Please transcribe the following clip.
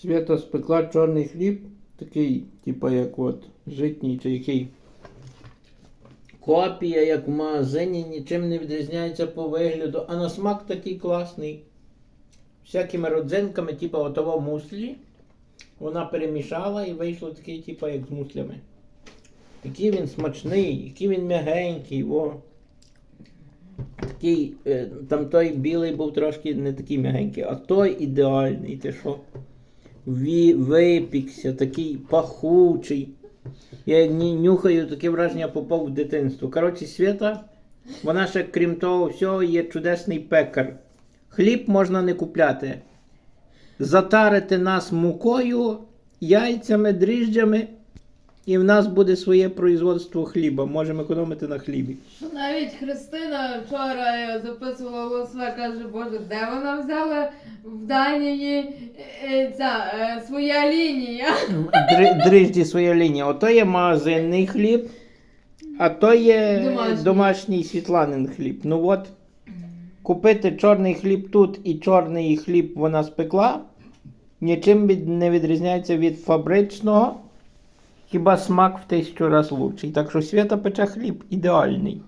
Свята спекла чорний хліб, такий, типа як от житній чи який. Копія, як в магазині, нічим не відрізняється по вигляду, а на смак такий класний. Всякими родзинками, типа отого муслі. Вона перемішала і вийшло такий, типа, як з муслями. Який він смачний, який він м'ягенький, о. Такий, е, там той білий був трошки не такий м'ягенький, а той ідеальний, ти що? Випікся, такий пахучий. Я нюхаю таке враження попав в дитинство. Коротше, Свята, вона ще, крім того всього, є чудесний пекар. Хліб можна не купляти. Затарити нас мукою, яйцями, дріжджами, і в нас буде своє производство хліба. Можемо економити на хлібі. Навіть Христина вчора е, записувала голосове, каже, Боже, де вона взяла в Данії е, ця е, своя лінія? Дри- Дрижді своя лінія. Ото є магазинний хліб, а то є Домашній. домашній, Світланин хліб. Ну от, купити чорний хліб тут і чорний хліб вона спекла, нічим від, не відрізняється від фабричного. Хіба смак в тисячу раз лучший. Так що свята пече хліб ідеальний.